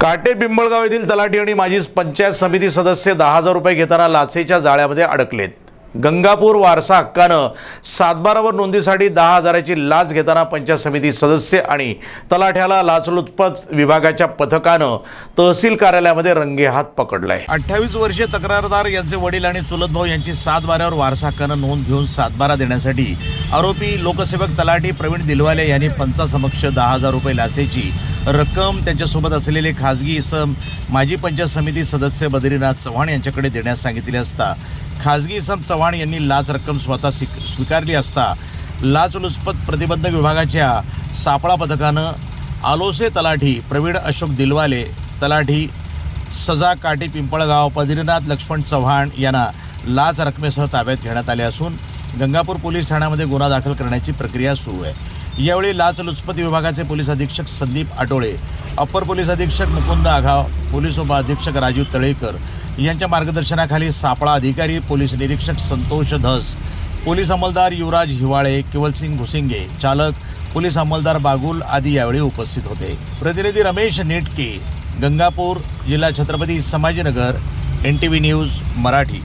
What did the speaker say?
काटे पिंपळगाव येथील तलाठी आणि माजी पंचायत समिती सदस्य दहा हजार रुपये घेताना लाचेच्या जाळ्यामध्ये अडकलेत. गंगापूर वारसा हक्कानं सातबारावर नोंदीसाठी दहा हजाराची लाच घेताना पंचायत समिती सदस्य आणि तलाठ्याला लाचलुचपत विभागाच्या पथकानं तहसील कार्यालयामध्ये रंगेहात पकडलाय. अठ्ठावीस वर्षे तक्रारदार यांचे वडील आणि चुलत भाऊ यांची सातबाऱ्यावर वारसा हक्कानं नोंद घेऊन सातबारा देण्यासाठी आरोपी लोकसेवक तलाठी प्रवीण दिलवाले यांनी पंचासमक्ष दहा हजार रुपये लाचेची रक्कम त्यांच्यासोबत असलेले खाजगी इसम माजी पंचायत समिती सदस्य बद्रीनाथ चव्हाण यांच्याकडे देण्यास सांगितले असता खाजगी सम चव्हाण यांनी लाच रक्कम स्वतः स्वीक स्वीकारली असता लाचलुचपत प्रतिबंधक विभागाच्या सापळा पथकानं आलोसे तलाठी प्रवीण अशोक दिलवाले तलाठी सजा काटी पिंपळगाव बद्रीनाथ लक्ष्मण चव्हाण यांना लाच रकमेसह ताब्यात घेण्यात आले असून गंगापूर पोलीस ठाण्यामध्ये गुन्हा दाखल करण्याची प्रक्रिया सुरू आहे. यावेळी लाचलुचपत विभागाचे पोलीस अधीक्षक संदीप आटोळे अप्पर पोलीस अधीक्षक मुकुंद आघाव पोलीस उपअधीक्षक राजीव तळेकर यांच्या मार्गदर्शनाखाली सापळा अधिकारी पोलीस निरीक्षक संतोष धस पोलीस अंमलदार युवराज हिवाळे किवलसिंग भुसिंगे चालक पोलीस अंमलदार बागुल आदी यावेळी उपस्थित होते. प्रतिनिधी रमेश नेटके गंगापूर जिल्हा Chhatrapati Sambhajinagar N T V news Marathi.